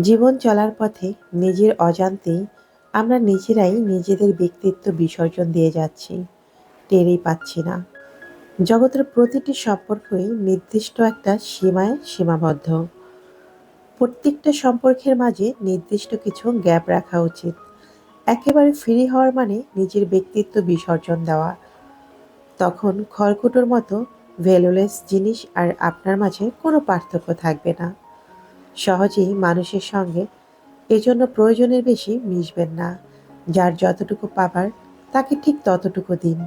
জীবন চলার পথে নিজের অজান্তেই আমরা নিজেরাই নিজেদের ব্যক্তিত্ব বিসর্জন দিয়ে যাচ্ছি। টেরই পাচ্ছি না। জগতের প্রতিটি সম্পর্কই নির্দিষ্ট একটা সীমায় সীমাবদ্ধ। প্রত্যেকটা সম্পর্কের মাঝে নির্দিষ্ট কিছু গ্যাপ রাখা উচিত। একেবারে ফ্রি হওয়ার মানে নিজের ব্যক্তিত্ব বিসর্জন দেওয়া। তখন খড়কুটোর মতো ভ্যালুলেস জিনিস আর আপনার মাঝে কোনো পার্থক্য থাকবে না। সহজেই মানুষের সঙ্গে এজন্য প্রয়োজনের বেশি মিশবেন না। যার যতটুকু পাবার, তাকে ঠিক ততটুকু দিন।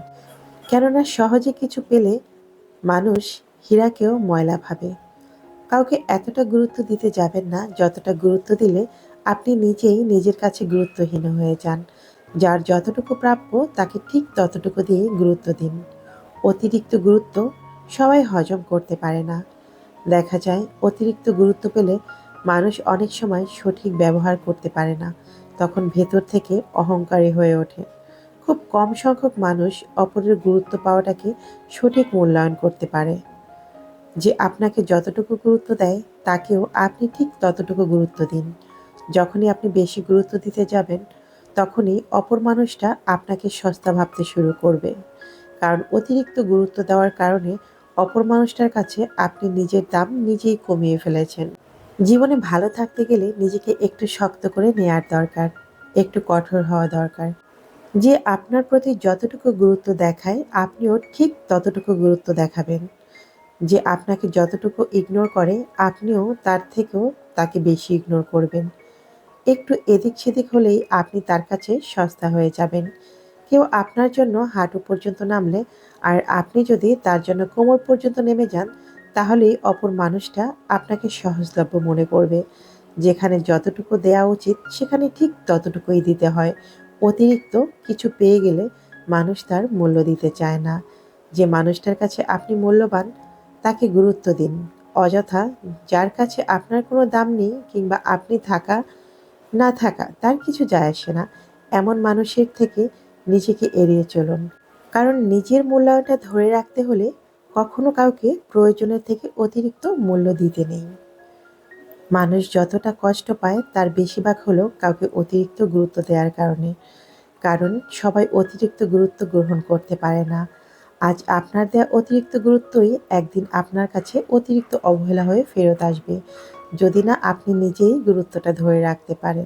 কেননা সহজে কিছু পেলে মানুষ হীরাকেও ময়লা ভাবে। কাউকে এতটা গুরুত্ব দিতে যাবেন না, যতটা গুরুত্ব দিলে আপনি নিজেই নিজের কাছে গুরুত্বহীন হয়ে যান। যার যতটুকু প্রাপ্য, তাকে ঠিক ততটুকু দিয়ে গুরুত্ব দিন। অতিরিক্ত গুরুত্ব সবাই হজম করতে পারে না। দেখা যায়, অতিরিক্ত গুরুত্ব পেলে মানুষ অনেক সময় সঠিক ব্যবহার করতে পারে না। তখন ভেতর থেকে অহংকারী হয়ে ওঠে। খুব কম সংখ্যক মানুষ অপরের গুরুত্ব পাওয়াটাকে সঠিক মূল্যায়ন করতে পারে। যে আপনাকে যতটুকু গুরুত্ব দেয়, তাকেও আপনি ঠিক ততটুকু গুরুত্ব দিন। যখনই আপনি বেশি গুরুত্ব দিতে যাবেন, তখনই অপর মানুষটা আপনাকে সস্তা ভাবতে শুরু করবে। কারণ অতিরিক্ত গুরুত্ব দেওয়ার কারণে অপর মানুষটার কাছে আপনি নিজের দাম নিজেই কমিয়ে ফেলেছেন। জীবনে ভালো থাকতে গেলে নিজেকে একটু শক্ত করে নেয়ার দরকার, একটু কঠোর হওয়া দরকার। যে আপনার প্রতি যতটুকু গুরুত্ব দেখায়, আপনিও ঠিক ততটুকু গুরুত্ব দেখাবেন। যে আপনাকে যতটুকু ইগনোর করে, আপনিও তার থেকেও তাকে বেশি ইগনোর করবেন। একটু এদিক সেদিক হলেই আপনি তার কাছে সস্তা হয়ে যাবেন। কেউ আপনার জন্য হাঁটু পর্যন্ত নামলে আর আপনি যদি তার জন্য কোমর পর্যন্ত নেমে যান, তাহলেই অপর মানুষটা আপনাকে সহজলভ্য মনে করবে। যেখানে যতটুকু দেওয়া উচিত, সেখানে ঠিক ততটুকুই দিতে হয়। অতিরিক্ত কিছু পেয়ে গেলে মানুষ তার মূল্য দিতে চায় না। যে মানুষটার কাছে আপনি মূল্যবান, তাকে গুরুত্ব দিন। অযথা যার কাছে আপনার কোনো দাম নেই কিংবা আপনি থাকা, না থাকা, তার কিছু যায় আসে না। এমন মানুষের থেকে নিজেকে এড়িয়ে চলুন। কারণ নিজের মূল্যায়নটা ধরে রাখতে হলে কখনো কাউকে প্রয়োজনের থেকে অতিরিক্ত মূল্য দিতে নেই। মানুষ যতটা কষ্ট পায়, তার বেশিরভাগ হলো কাউকে অতিরিক্ত গুরুত্ব দেওয়ার কারণে। কারণ সবাই অতিরিক্ত গুরুত্ব গ্রহণ করতে পারে না। আজ আপনার দেওয়া অতিরিক্ত গুরুত্বই একদিন আপনার কাছে অতিরিক্ত অবহেলা হয়ে ফেরত আসবে। যদি না, আপনি নিজেই গুরুত্বটা ধরে রাখতে পারেন।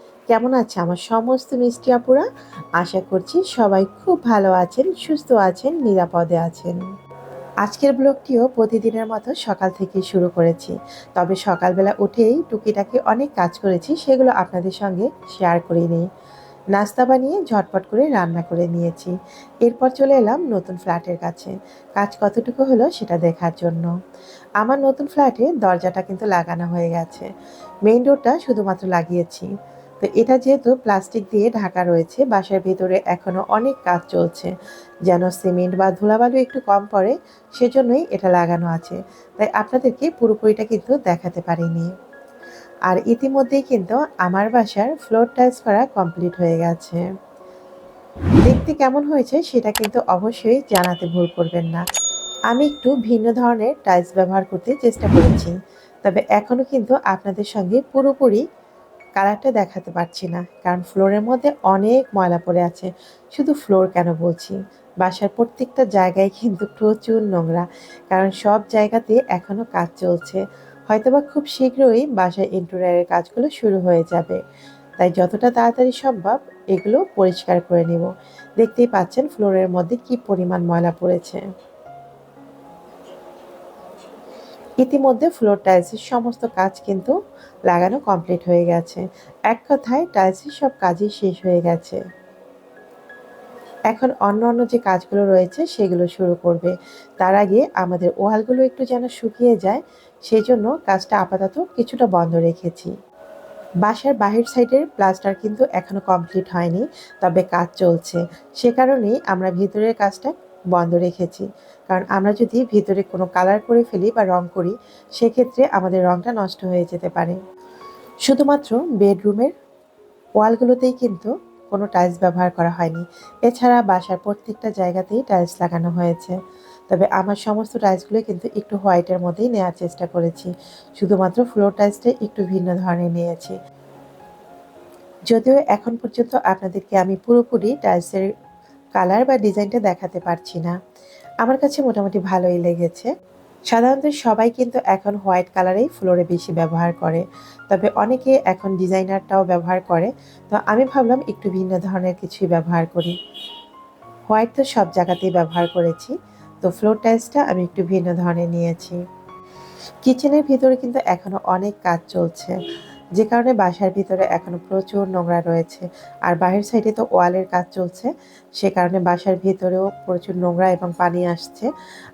কেমন আছে? আমার সমস্ত মিষ্টি আপুরা, আশা করছি সবাই খুব ভালো আছেন, সুস্থ আছেন, নিরাপদে আছেন। আজকের ব্লগটিও প্রতিদিনের মতো সকাল থেকে শুরু করেছি। তবে সকালবেলা উঠেই টুকিটাকি অনেক কাজ করেছি, সেগুলো আপনাদের সঙ্গে শেয়ার করে নিই। নাস্তা বানিয়ে ঝটপট করে রান্না করে নিয়েছি। এরপর চলে এলাম নতুন ফ্ল্যাটের কাছে। কাজ কতটুকু হলো সেটা দেখার জন্য। আমার নতুন ফ্ল্যাটে দরজাটা কিন্তু লাগানো হয়ে গেছে। মেইন ডোরটা শুধুমাত্র লাগিয়েছি। তো এটা যেহেতু প্লাস্টিক দিয়ে ঢাকা রয়েছে, বাসার ভেতরে এখনও অনেক কাজ চলছে। যেন সিমেন্ট বা ধুলাবালু একটু কম পড়ে, সেজন্যই এটা লাগানো আছে। তাই আপনাদেরকে পুরোপুরিটা কিন্তু দেখাতে পারিনি। আর ইতিমধ্যেই কিন্তু আমার বাসার ফ্লোর টাইলস করা কমপ্লিট হয়ে গেছে। দেখতে কেমন হয়েছে সেটা কিন্তু অবশ্যই জানাতে ভুল করবেন না। আমি একটু ভিন্ন ধরনের টাইলস ব্যবহার করতে চেষ্টা করেছি। তবে এখনও কিন্তু আপনাদের সঙ্গে পুরোপুরি কালারটা দেখাতে পারছি না, কারণ ফ্লোরের মধ্যে অনেক ময়লা পড়ে আছে। শুধু ফ্লোর কেন বলছি? বাসার প্রত্যেকটা জায়গায় কিন্তু প্রচুর নোংরা, কারণ সব জায়গাতে এখনও কাজ চলছে। হয়তোবা খুব শীঘ্রই বাসায় ইন্টেরিয়ারের কাজগুলো শুরু হয়ে যাবে। তাই যতটা তাড়াতাড়ি সম্ভব এগুলো পরিষ্কার করে নেব। দেখতেই পাচ্ছেন ফ্লোরের মধ্যে কি পরিমাণ ময়লা পড়েছে। ইতিমধ্যে ফ্লোর টাইলসের সমস্ত কাজ কিন্তু লাগানো কমপ্লিট হয়ে গেছে। এক কথায় টাইলসের সব কাজই শেষ হয়ে গেছে। এখন অন্য অন্য যে কাজগুলো রয়েছে, সেগুলো শুরু করবে। তার আগে আমাদের ওয়ালগুলো একটু যেন শুকিয়ে যায় সেই জন্য কাজটা আপাতত কিছুটা বন্ধ রেখেছি। বাসার বাহির সাইডের প্লাস্টার কিন্তু এখনও কমপ্লিট হয়নি, তবে কাজ চলছে। সে কারণেই আমরা ভিতরের কাজটা বন্ধ রেখেছি। কারণ আমরা যদি ভিতরে কোনো কালার করে ফেলি বা রং করি, সেক্ষেত্রে আমাদের রংটা নষ্ট হয়ে যেতে পারে। শুধুমাত্র বেডরুমের ওয়ালগুলোতেই কিন্তু কোনো টাইলস ব্যবহার করা হয়নি। এছাড়া বাসার প্রত্যেকটা জায়গাতেই টাইলস লাগানো হয়েছে। তবে আমার সমস্ত টাইলসগুলো কিন্তু একটু হোয়াইটের মধ্যেই নেওয়ার চেষ্টা করেছি। শুধুমাত্র ফ্লোর টাইলসটা একটু ভিন্ন ধরনের নিয়েছি। যদিও এখন পর্যন্ত আপনাদেরকে আমি পুরোপুরি টাইলসের কালার বা ডিজাইনটা দেখাতে পারছি না। আমার কাছে মোটামুটি ভালোই লেগেছে। সাধারণত সবাই কিন্তু এখন হোয়াইট কালারেই ফ্লোরে বেশি ব্যবহার করে। তবে অনেকে এখন ডিজাইনারটাও ব্যবহার করে। তো আমি ভাবলাম একটু ভিন্ন ধরনের কিছুই ব্যবহার করি। হোয়াইট তো সব জায়গাতেই ব্যবহার করেছি। তো ফ্লোর টাইলসটা আমি একটু ভিন্ন ধরনের নিয়েছি। কিচেনের ভিতরে কিন্তু এখনও অনেক কাজ চলছে। যে কারণে বাসার ভিতরে এখনও প্রচুর নোংরা রয়েছে। আর বাহির সাইডে তো ওয়ালের কাজ চলছে, সে কারণে বাসার ভিতরেও প্রচুর নোংরা এবং পানি আসছে।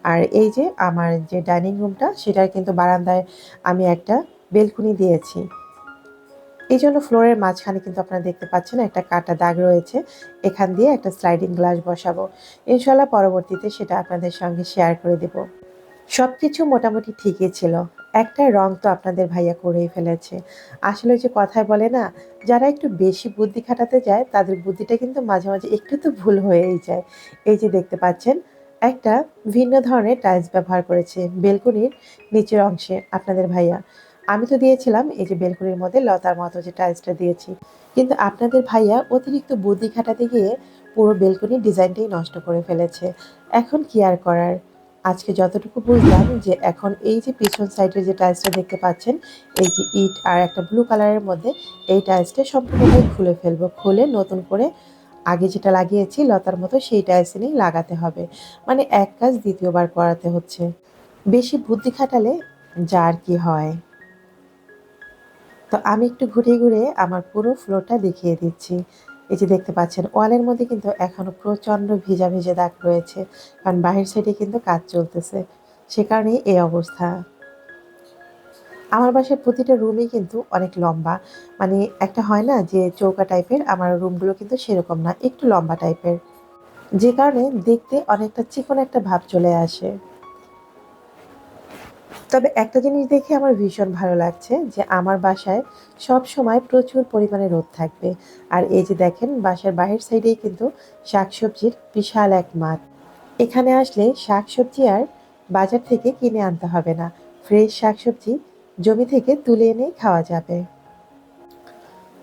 আর এই যে আমার যে ডাইনিং রুমটা, সেটার কিন্তু বারান্দায় আমি একটা বেলকুনি দিয়েছি। এই জন্য ফ্লোরের মাঝখানে কিন্তু আপনারা দেখতে পাচ্ছেন একটা কাটা দাগ রয়েছে। এখান দিয়ে একটা স্লাইডিং গ্লাস বসাবো। ইনশাল্লাহ পরবর্তীতে সেটা আপনাদের সঙ্গে শেয়ার করে দেব। সব কিছু মোটামুটি ঠিকই ছিল। একটা রং তো আপনাদের ভাইয়া করেই ফেলেছে। আসলে যে কথায় বলে না, যারা একটু বেশি বুদ্ধি খাটাতে যায়, তাদের বুদ্ধিটা কিন্তু মাঝে মাঝে একটু তো ভুল হয়েই যায়। এই যে দেখতে পাচ্ছেন, একটা ভিন্ন ধরনের টাইলস ব্যবহার করেছে বেলকুনির নিচের অংশে আপনাদের ভাইয়া। আমি তো দিয়েছিলাম, এই যে বেলকুনির মধ্যে লতার মতো যে টাইলসটা দিয়েছি। কিন্তু আপনাদের ভাইয়া অতিরিক্ত বুদ্ধি খাটাতে গিয়ে পুরো বেলকুনির ডিজাইনটাই নষ্ট করে ফেলেছে। এখন কি আর করার? আজকে যতটুকু বুঝলাম যে এখন এই যে পিছন সাইডে যে টাইলসটা দেখতে পাচ্ছেন, এই যে ইট আর একটা ব্লু কালারের মধ্যে এই টাইলসটা সম্পূর্ণটাই খুলে ফেলব। খুলে নতুন করে আগে যেটা লাগিয়েছি লতার মতো সেই টাইলস নিয়েই লাগাতে হবে। মানে এক কাজ দ্বিতীয়বার করাতে হচ্ছে। বেশি বুদ্ধি খাটালে যার কি হয়। তো আমি একটু ঘুরে ঘুরে আমার পুরো ফ্লোরটা দেখিয়ে দিচ্ছি। এই যে দেখতে পাচ্ছেন, ওয়ালের মধ্যে কিন্তু এখনও প্রচণ্ড ভিজা ভিজে দাগ রয়েছে, কারণ বাহির সাইডে কিন্তু কাজ চলতেছে। সে কারণেই এই অবস্থা। আমার বাসার প্রতিটা রুমই কিন্তু অনেক লম্বা। মানে একটা হয় না যে চৌকা টাইপের আমার রুমগুলো কিন্তু সেরকম না, একটু লম্বা টাইপের যে কারণে দেখতে অনেকটা চিকন একটা ভাব চলে আসে। তবে একটা জিনিস দেখে আমার ভীষণ ভালো লাগছে যে আমার বাসায় সব সময় প্রচুর পরিমাণে রোদ থাকবে। আর এই যে দেখেন, বাসার বাহির সাইডেই কিন্তু শাকসবজির বিশাল এক মাঠ। এখানে আসলে শাকসবজি আর বাজার থেকে কিনে আনতে হবে না। ফ্রেশ শাকসবজি জমি থেকে তুলে এনে খাওয়া যাবে।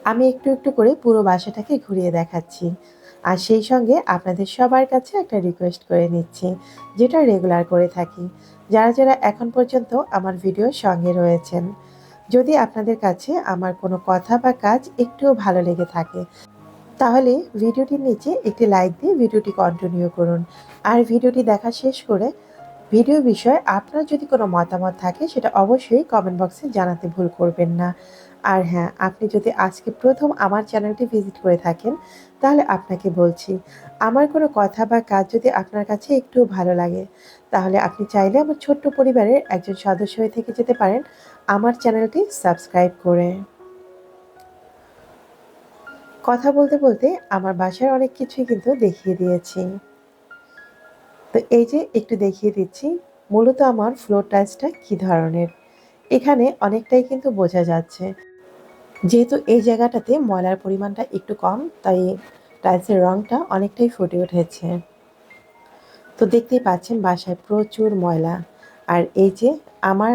আমি একটু একটু করে পুরো বাসাটাকে ঘুরিয়ে দেখাচ্ছি। আর সেই সঙ্গে আপনাদের সবার কাছে একটা রিকোয়েস্ট করে নিচ্ছি, যেটা রেগুলার করে থাকি। যারা যারা এখন পর্যন্ত আমার ভিডিওর সঙ্গে রয়েছেন, যদি আপনাদের কাছে আমার কোনো কথা বা কাজ একটুও ভালো লেগে থাকে, তাহলে ভিডিওটির নিচে একটি লাইক দিয়ে ভিডিওটি কন্টিনিউ করুন। আর ভিডিওটি দেখা শেষ করে ভিডিও বিষয়ে আপনার যদি কোনো মতামত থাকে, সেটা অবশ্যই কমেন্ট বক্সে জানাতে ভুল করবেন না। আর হ্যাঁ আপনি যদি আজকে প্রথম আমার চ্যানেলটি ভিজিট করে থাকেন, তাহলে আপনাকে বলছি, আমার কোনো কথা বা কাজ যদি আপনার কাছে একটু ভালো লাগে, তাহলে আপনি চাইলে আমার ছোট্ট পরিবারের একজন সদস্য হয়ে থেকে যেতে পারেন, আমার চ্যানেলটি সাবস্ক্রাইব করে। কথা বলতে বলতে আমার বাসার অনেক কিছুই কিন্তু দেখিয়ে দিয়েছি। তো এই যে একটু দেখিয়ে দিচ্ছি, মূলত আমার ফ্লোর টাইলসটা কী ধরনের? এখানে অনেকটাই কিন্তু বোঝা যাচ্ছে। যেহেতু এই জায়গাটাতে ময়লার পরিমাণটা একটু কম, তাই টাইলসের রঙটা অনেকটাই ফুটে উঠেছে। তো দেখতেই পাচ্ছেন বাসায় প্রচুর ময়লা। আর এই যে আমার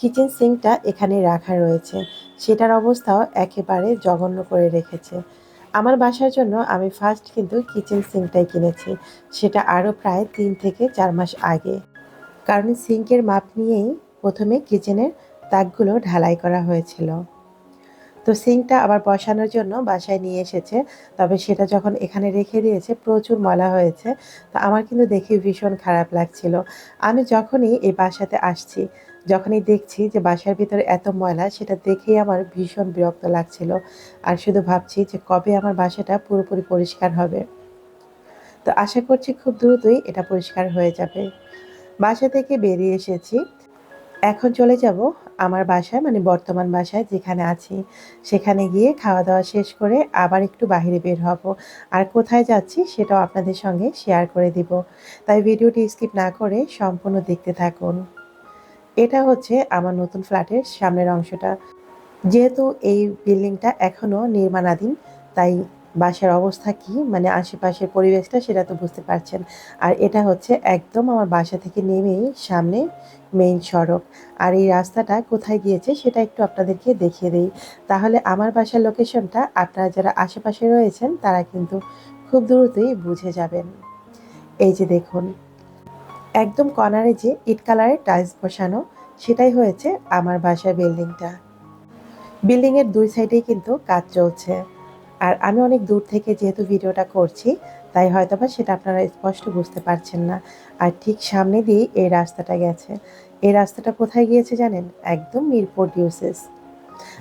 কিচেন সিঙ্কটা এখানে রাখা রয়েছে, সেটার অবস্থাও একেবারে জঘন্য করে রেখেছে। আমার বাসার জন্য আমি ফার্স্ট কিন্তু কিচেন সিঙ্কটাই কিনেছি, সেটা আরও প্রায় তিন থেকে চার মাস আগে। কারণ সিঙ্কের মাপ নিয়েই প্রথমে কিচেনের তাকগুলো ঢালাই করা হয়েছিল। তো সিঙ্কটা আবার বসানোর জন্য বাসায় নিয়ে এসেছে। তবে সেটা যখন এখানে রেখে দিয়েছে, প্রচুর ময়লা হয়েছে। তো আমার কিন্তু দেখে ভীষণ খারাপ লাগছিল। আমি যখনই এই বাসাতে আসছি, যখনই দেখছি যে বাসার ভিতরে এত ময়লা, সেটা দেখেই আমার ভীষণ বিরক্ত লাগছিল। আর শুধু ভাবছি যে কবে আমার বাসাটা পুরোপুরি পরিষ্কার হবে। তো আশা করছি খুব দ্রুতই এটা পরিষ্কার হয়ে যাবে। বাসা থেকে বেরিয়ে এসেছি। এখন চলে যাব আমার বাসায় মানে বর্তমান বাসায় যেখানে আছি, সেখানে গিয়ে খাওয়া দাওয়া শেষ করে আবার একটু বাইরে বের হব। আর কোথায় যাচ্ছি সেটাও আপনাদের সঙ্গে শেয়ার করে দিব। তাই ভিডিওটি স্কিপ না করে সম্পূর্ণ দেখতে থাকুন। এটা হচ্ছে আমার নতুন ফ্ল্যাটের সামনের অংশটা। যেহেতু এই বিল্ডিংটা এখনও নির্মাণাধীন, তাই বাসার অবস্থা কি? মানে আশেপাশের পরিবেশটা সেটা তো বুঝতে পারছেন। আর এটা হচ্ছে একদম আমার বাসা থেকে নেমেই সামনে মেইন সড়ক। আর এই রাস্তাটা কোথায় গিয়েছে সেটা একটু আপনাদেরকে দেখিয়ে দিই। তাহলে আমার বাসার লোকেশনটা আপনারা যারা আশেপাশে রয়েছেন, তারা কিন্তু খুব দ্রুতই বুঝে যাবেন। এই যে দেখুন, একদম কর্নারে যে ইট কালারের টাইলস বসানো, সেটাই হয়েছে আমার বাসার বিল্ডিংটা। বিল্ডিংয়ের দুই সাইডেই কিন্তু কাজ চলছে। আর আমি অনেক দূর থেকে যেহেতু ভিডিওটা করছি, তাই হয়তো বা সেটা আপনারা স্পষ্ট বুঝতে পারছেন না। আর ঠিক সামনে দিয়ে এই রাস্তাটা গেছে। এই রাস্তাটা কোথায় গিয়েছে জানেন? একদম মিরপুর ডিউসেস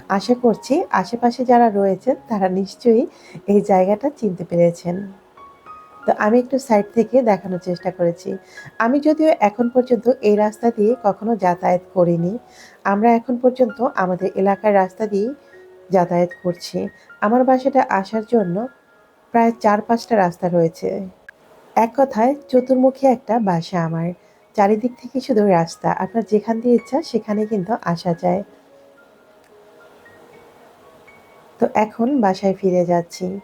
আশা করছি আশেপাশে যারা রয়েছেন, তারা নিশ্চয়ই এই জায়গাটা চিনতে পেরেছেন। তো আমি একটু সাইড থেকে দেখানোর চেষ্টা করেছি। আমি যদিও এখন পর্যন্ত এই রাস্তা দিয়ে কখনো যাতায়াত করিনি। আমরা এখন পর্যন্ত আমাদের এলাকার রাস্তা দিয়ে যাতায়াত করছি। আমার বাসাটা আসার জন্য প্রায় চার পাঁচটা রাস্তা রয়েছে। এক কথায় চতুর্মুখী একটা বাসা আমার। চারিদিক থেকে শুধু রাস্তা। আপনার যেখান দিয়ে ইচ্ছা সেখানে কিন্তু আসা যায়। তো এখন বাসায় ফিরে যাচ্ছি।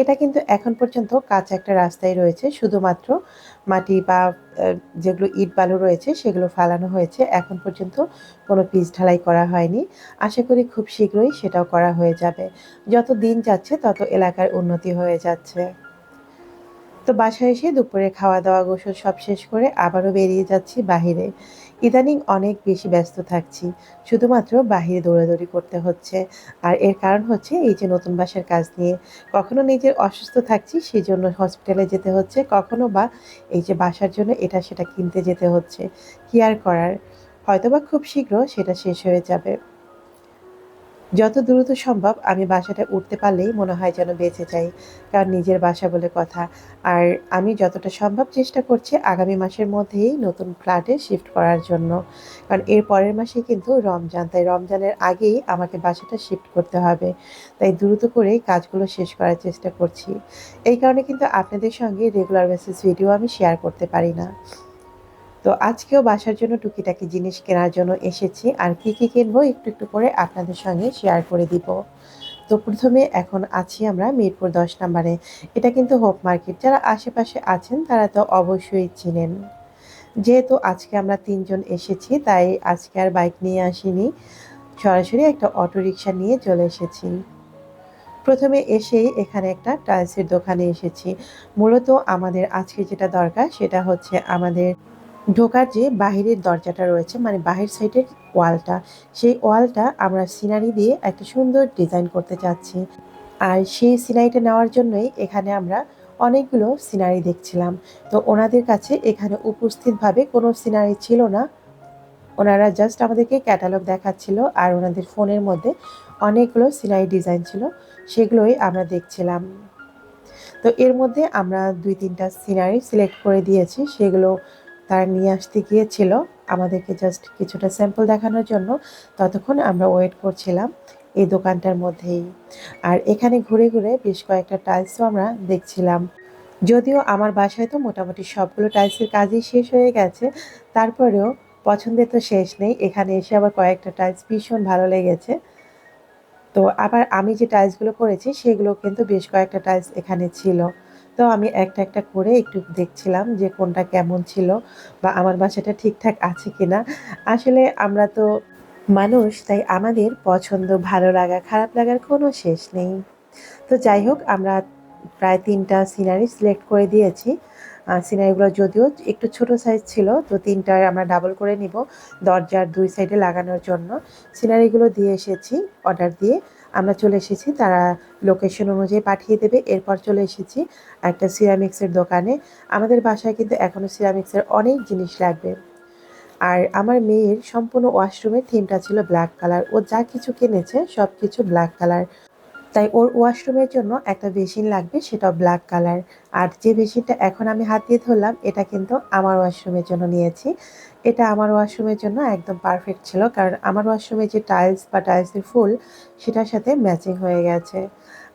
এটা কিন্তু এখন পর্যন্ত কাঁচা একটা রাস্তায় রয়েছে। শুধুমাত্র মাটি বা যেগুলো ইট বালু রয়েছে সেগুলো ফালানো হয়েছে। এখন পর্যন্ত কোনো পিচ ঢালাই করা হয়নি। আশা করি খুব শীঘ্রই সেটাও করা হয়ে যাবে। যত দিন যাচ্ছে তত এলাকার উন্নতি হয়ে যাচ্ছে। তো বাসায় এসে দুপুরে খাওয়া দাওয়া গোসল সব শেষ করে আবারও বেরিয়ে যাচ্ছি বাহিরে। ইদানিং অনেক বেশি ব্যস্ত থাকছি। শুধুমাত্র বাহিরে দৌড়াদৌড়ি করতে হচ্ছে। আর এর কারণ হচ্ছে এই যে নতুন বাসার কাজ নিয়ে কখনো নিজের অসুস্থ থাকছি সেই জন্য হসপিটালে যেতে হচ্ছে, কখনো বা এই যে বাসার জন্য এটা সেটা কিনতে যেতে হচ্ছে। কি আর করার? হয়তোবা খুব শীঘ্র সেটা শেষ হয়ে যাবে। যত দ্রুত সম্ভব আমি বাসাটা উঠতে পারলেই মনে হয় যেন বেঁচে যাই, কারণ নিজের বাসা বলে কথা। আর আমি যতটা সম্ভব চেষ্টা করছি আগামী মাসের মধ্যেই নতুন ফ্ল্যাটে শিফট করার জন্য। কারণ এর পরের মাসে কিন্তু রমজান, তাই রমজানের আগেই আমাকে বাসাটা শিফট করতে হবে। তাই দ্রুত করেই কাজগুলো শেষ করার চেষ্টা করছি। এই কারণে কিন্তু আপনাদের সঙ্গে রেগুলার বেসিস ভিডিও আমি শেয়ার করতে পারি না। তো আজকেও বাসার জন্য টুকিটাকি জিনিস কেনার জন্য এসেছি। আর কি কি কিনবো একটু একটু করে আপনাদের সঙ্গে শেয়ার করে দিব। তো প্রথমে এখন আছি আমরা মিরপুর দশ নম্বরে। এটা কিন্তু হোপ মার্কেট। যারা আশেপাশে আছেন তারা তো অবশ্যই চিনেন। যেহেতু আজকে আমরা তিনজন এসেছি, তাই আজকে আর বাইক নিয়ে আসিনি। সরাসরি একটা অটো রিক্সা নিয়ে চলে এসেছি। প্রথমে এসেই এখানে একটা টাইলসের দোকানে এসেছি। মূলত আমাদের আজকে যেটা দরকার সেটা হচ্ছে আমাদের ঢোকার যে বাহিরের দরজাটা রয়েছে মানে বাহির সাইডের ওয়ালটা, সেই ওয়ালটা আমরা সিনারি দিয়ে একটা সুন্দর ডিজাইন করতে চাচ্ছি আর সেই সিনারিটা নেওয়ার জন্যই এখানে আমরা অনেকগুলো সিনারি দেখছিলাম। তো ওনাদের কাছে এখানে উপস্থিতভাবে কোনো সিনারি ছিল না। ওনারা জাস্ট আমাদেরকে ক্যাটালগ দেখাচ্ছিল আর ওনাদের ফোনের মধ্যে অনেকগুলো সিনারি ডিজাইন ছিল, সেগুলোই আমরা দেখছিলাম। তো এর মধ্যে আমরা দুই তিনটা সিনারি সিলেক্ট করে দিয়েছি, সেগুলো তার নিয়ে আসতে গিয়েছিল। আমাদেরকে জাস্ট কিছুটা স্যাম্পল দেখানোর জন্য ততক্ষণ আমরা ওয়েট করছিলাম এই দোকানটার মধ্যেই। আর এখানে ঘুরে ঘুরে বেশ কয়েকটা টাইলসও আমরা দেখছিলাম। যদিও আমার বাসায় তো মোটামুটি সবগুলো টাইলসের কাজই শেষ হয়ে গেছে, তারপরেও পছন্দের তো শেষ নেই। এখানে এসে আবার কয়েকটা টাইলস ভীষণ ভালো লেগেছে। তো আবার আমি যে টাইলসগুলো করেছি, সেগুলো কিন্তু বেশ কয়েকটা টাইলস এখানে ছিল। তো আমি একটা একটা করে একটু দেখছিলাম যে কোনটা কেমন ছিল বা আমার বাসাটা ঠিকঠাক আছে কি না আসলে আমরা তো মানুষ, তাই আমাদের পছন্দ, ভালো লাগা, খারাপ লাগার কোনো শেষ নেই। তো যাই হোক, আমরা প্রায় তিনটা সিনারি সিলেক্ট করে দিয়েছি। সিনারিগুলো যদিও একটু ছোট সাইজ ছিল, তো তিনটার আমরা ডাবল করে নিব দরজার দুই সাইডে লাগানোর জন্য। সিনারিগুলো দিয়ে এসেছি অর্ডার দিয়ে। আমরা চলে এসেছি, তারা লোকেশন অনুযায়ী পাঠিয়ে দেবে। এরপর চলে এসেছি একটা সিরামিক্সের দোকানে। আমাদের বাসায় কিন্তু এখনও সিরামিক্সের অনেক জিনিস লাগবে। আর আমার মেয়ের সম্পূর্ণ ওয়াশরুমের থিমটা ছিল ব্ল্যাক কালার ও যা কিছু কিনেছে সব কিছু ব্ল্যাক কালার তাই ওর ওয়াশরুমের জন্য একটা বেসিন লাগবে সেটা ব্ল্যাক কালার আর যে বেসিনটা এখন আমি হাত দিয়ে ধরলাম, এটা কিন্তু আমার ওয়াশরুমের জন্য নিয়েছি। এটা আমার ওয়াশরুমের জন্য একদম পারফেক্ট ছিল, কারণ আমার ওয়াশরুমে যে টাইলস বা টাইলসের ফুল, সেটার সাথে ম্যাচিং হয়ে গেছে।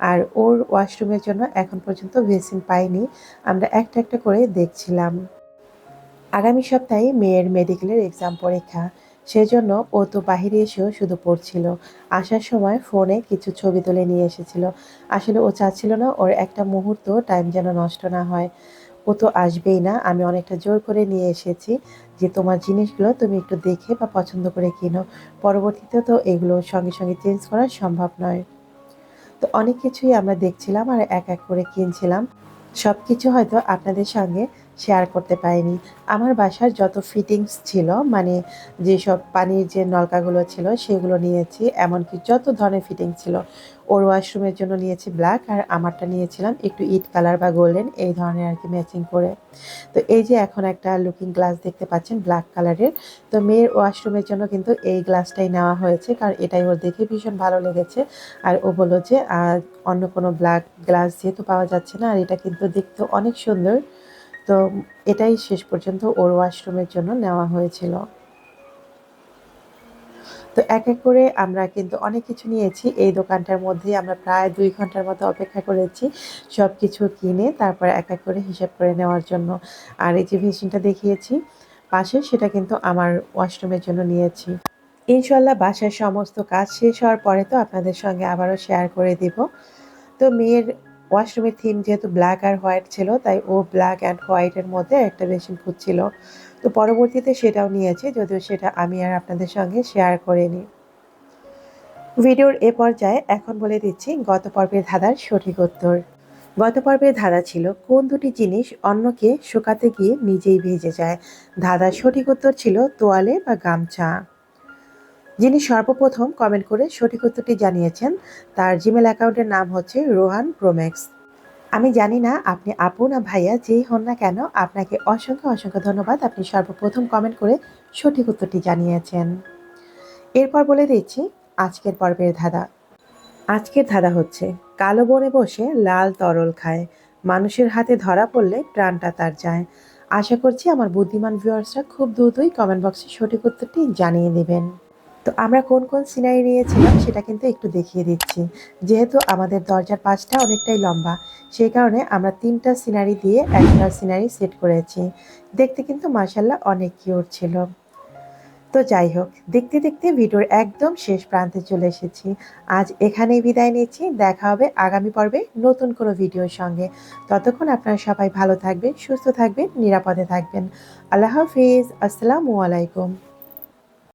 আর ওর ওয়াশরুমের জন্য এখন পর্যন্ত বেসিন পাইনি। আমরা একটা একটা করে দেখছিলাম। আগামী সপ্তাহে মেয়ের মেডিকেলের এক্সাম পরীক্ষা। সেজন্য ও তো বাহিরে এসেও শুধু পড়ছিল। আসার সময় ফোনে কিছু ছবি তুলে নিয়ে এসেছিল। আসলে ও চাচ্ছিল না ওর একটা মুহূর্ত টাইম যেন নষ্ট না হয়। ও তো আসবেই না, আমি অনেকটা জোর করে নিয়ে এসেছি যে তোমার জিনিসগুলো তুমি একটু দেখে বা পছন্দ করে কিনো। পরবর্তীতে তো এগুলো সঙ্গে সঙ্গে চেঞ্জ করা সম্ভব নয়। তো অনেক কিছুই আমরা দেখছিলাম আর এক এক করে কিনছিলাম। সব কিছু হয়তো আপনাদের সঙ্গে শেয়ার করতে পারিনি। আমার বাসার যত ফিটিংস ছিল মানে যেসব পানির যে নলকাগুলো ছিল, সেগুলো নিয়েছি, এমনকি যত ধরনের ফিটিং ছিল। ওর ওয়াশরুমের জন্য নিয়েছি ব্ল্যাক আর আমারটা নিয়েছিলাম একটু ইট কালার বা গোল্ডেন এই ধরনের আর কি ম্যাচিং করে। তো এই যে এখন একটা লুকিং গ্লাস দেখতে পাচ্ছেন ব্ল্যাক কালারের তো মেয়ের ওয়াশরুমের জন্য কিন্তু এই গ্লাসটাই নেওয়া হয়েছে, কারণ এটাই ওর দেখে ভীষণ ভালো লেগেছে। আর ও বলল যে অন্য কোনো ব্ল্যাক গ্লাস যেহেতু পাওয়া যাচ্ছে না, আর এটা কিন্তু দেখতে অনেক সুন্দর। তো এটাই শেষ পর্যন্ত ওর ওয়াশরুমের জন্য নেওয়া হয়েছিল। তো এক এক করে আমরা কিন্তু অনেক কিছু নিয়েছি। এই দোকানটার মধ্যে আমরা প্রায় দুই ঘণ্টার মতো অপেক্ষা করেছি সব কিছু কিনে তারপর এক এক করে হিসাব করে নেওয়ার জন্য। আর এই যে ভেসিনটা দেখিয়েছি, পাশে সেটা কিন্তু আমার ওয়াশরুমের জন্য নিয়েছি। ইনশাল্লাহ বাসার সমস্ত কাজ শেষ হওয়ার পরে তো আপনাদের সঙ্গে আবারও শেয়ার করে দিব। তো মেয়ের ওয়াশরুমের থিম যেহেতু ব্ল্যাক আর হোয়াইট ছিল, তাই ও ব্ল্যাক অ্যান্ড হোয়াইটের মধ্যে একটা বেসিন খুঁজছিল। তো পরবর্তীতে সেটাও নিয়েছে, যদিও সেটা আমি আর আপনাদের সঙ্গে শেয়ার করিনি। ভিডিওর এ পর্যায়ে এখন বলে দিচ্ছি গত পর্বের ধাঁধার সঠিক উত্তর। গত পর্বের ধাঁধা ছিল, কোন দুটি জিনিস অন্যকে শুকাতে গিয়ে নিজেই ভেজে যায়? ধাঁধার সঠিক উত্তর ছিল তোয়ালে বা গামছা। যিনি সর্বপ্রথম কমেন্ট করে সঠিক উত্তরটি জানিয়েছেন, তার জিমেল অ্যাকাউন্টের নাম হচ্ছে রোহান প্রোম্যাক্স। আমি জানি না আপনি আপু না ভাইয়া, যেই হন না কেন আপনাকে অসংখ্য অসংখ্য ধন্যবাদ আপনি সর্বপ্রথম কমেন্ট করে সঠিক উত্তরটি জানিয়েছেন। এরপর বলে দিচ্ছি, আজকের পর্বের ধাঁধা। আজকের ধাঁধা হচ্ছে, কালো বনে বসে লাল তরল খায়। মানুষের হাতে ধরা পড়লে প্রাণটা তার যায়। আশা করছি আমার বুদ্ধিমান ভিউয়ার্সরা খুব দ্রুতই কমেন্ট বক্সে সঠিক উত্তরটি জানিয়ে দেবেন। তো আমরা কোন কোন সিনারি নিয়েছিলাম সেটা কিন্তু একটু দেখিয়ে দিচ্ছি। যেহেতু আমাদের দরজার পাঁচটা অনেকটাই লম্বা, সেই কারণে আমরা তিনটা সিনারি দিয়ে একটা সিনারি সেট করেছি। দেখতে কিন্তু মার্শাল্লাহ অনেক কিউট ছিল। তো যাই হোক, দেখতে দেখতে ভিডিওর একদম শেষ প্রান্তে চলে এসেছি। আজ এখানেই বিদায় নিচ্ছি। দেখা হবে আগামী পর্বে নতুন কোনো ভিডিওর সঙ্গে। ততক্ষণ আপনারা সবাই ভালো থাকবেন, সুস্থ থাকবেন, নিরাপদে থাকবেন। আল্লাহ হাফিজ। আসসালামু আলাইকুম।